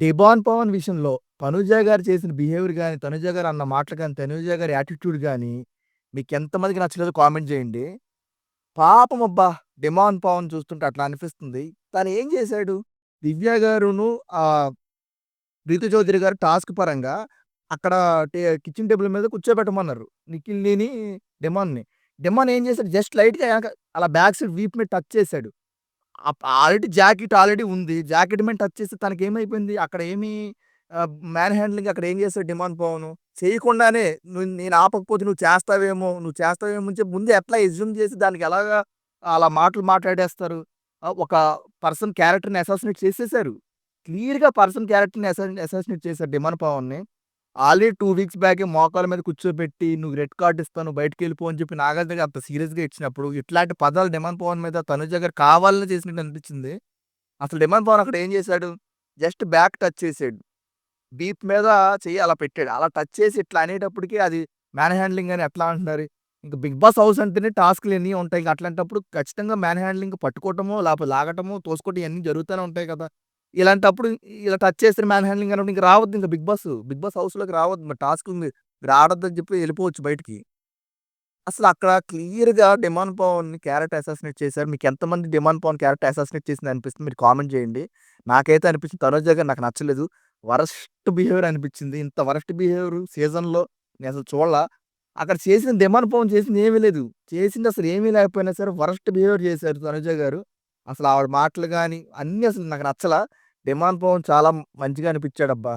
'డిబాన్ పవన్' విషయంలో తనుజ గారు చేసిన బిహేవియర్ కానీ తనుజ గారు అన్న మాటలు కానీ తనుజ గారి యాటిట్యూడ్ కానీ మీకు ఎంతమందికి నచ్చలేదో కామెంట్ చేయండి. పాపం అబ్బా! 'డిమాన్ పవన్' చూస్తుంటే అట్లా అనిపిస్తుంది. తను ఏం చేశాడు? దివ్య గారును ఆహ్, 'ప్రీతి చౌదరి' గారు టాస్క్ పరంగా అక్కడ టే కిచెన్ టేబుల్ మీద కూర్చోబెట్టమన్నారు. నిఖిల్ని డిమాన్‌ని. డిమాన్ ఏం చేశాడు? జస్ట్ లైట్‌గా అలా బ్యాక్ సైడ్ వీప్ మీద టచ్ చేశాడు. ఆల్రెడీ జాకెట్ ఆల్రెడీ ఉంది. జాకెట్ మీద టచ్ చేస్తే తనకేమైపోయింది? అక్కడ ఏమి మ్యాన్ హ్యాండ్లింగ్ అక్కడ ఏం చేస్తావు డిమాండ్ పోవను చేయకుండానే నువ్వు నేను ఆపకపోతే నువ్వు చేస్తావేమో, నువ్వు చేస్తావేమో అని చెప్పి ముందే ఎట్లా ఎజ్యూమ్ చేసి దానికి ఎలాగా అలా మాటలు మాట్లాడేస్తారు. ఒక పర్సన్ క్యారెక్టర్‌ని అసాసినేట్ చేసేసారు. క్లియర్‌గా పర్సన్ క్యారెక్టర్‌ని అసాసినేట్ చేశారు 'డిమాన్ పవన్‌ని'. ఆల్రెడీ టూ వీక్స్ బ్యాకే మోకాళ్ళ మీద కూర్చోబెట్టి నువ్వు రెడ్ కార్డ్ ఇస్తాను బయటికెళ్ళిపో అని చెప్పి నాగార్జున గారు అంత సీరియస్‌గా ఇచ్చినప్పుడు ఇట్లాంటి పదాలు డిమాండ్ పవన్' మీద తనుజ గారు కావాలని చేసినట్టు అనిపించింది. అసలు డిమాండ్ పవన్' అక్కడ ఏం చేశాడు? జస్ట్ బ్యాక్ టచ్ చేసాడు. బీప్ మీద చెయ్యి అలా పెట్టాడు. అలా టచ్ చేసి ఇట్లా అనేటప్పటికి అది మ్యాన్ హ్యాండ్లింగ్ అని ఎట్లా అంటున్నారు? ఇంక 'బిగ్ బాస్' హౌస్ అంటేనే టాస్క్‌లు ఎన్ని ఉంటాయి. అట్లాంటప్పుడు ఖచ్చితంగా మ్యాన్ హ్యాండ్లింగ్ పట్టుకోవటమో, లేకపోతే లాగటమో, తోసుకోవటం ఇవన్నీ జరుగుతూనే ఉంటాయి కదా! ఇలాంటప్పుడు ఇలా టచ్ చేస్తే మ్యాన్ హ్యాండ్లింగ్ అన్నప్పుడు ఇంకా రావద్దు ఇంకా 'బిగ్ బాస్'. 'బిగ్ బాస్' హౌస్‌లోకి రావద్దు. మరి టాస్క్ ఉంది. మీరు ఆడొద్దని చెప్పి వెళ్ళిపోవచ్చు బయటికి. అసలు అక్కడ క్లియర్‌గా డిమాండ్ పవన్‌ని' క్యారెక్టర్ అసాసినేట్ చేశారు. మీకు ఎంతమంది డిమాండ్ పవన్' క్యారెక్టర్ అసాసినేట్ చేసింది అనిపిస్తుంది మీరు కామెంట్ చేయండి. నాకైతే అనిపించింది తనుజ గారు నాకు నచ్చలేదు. వరస్ట్ బిహేవియర్ అనిపించింది. ఇంత వరస్ట్ బిహేవియర్ సీజన్‌లో నేను అసలు చూడాల అక్కడ చేసింది డిమాండ్ పవన్' చేసింది ఏమీ లేదు. చేసింది అసలు ఏమీ లేకపోయినా సరే వరస్ట్ బిహేవియర్ చేశారు తనుజ గారు. అసలు ఆవిడ మాటలు కానీ అన్నీ అసలు నాకు నచ్చల డిమాండ్ పవన్' చాలా మంచిగా అనిపించాడబ్బా!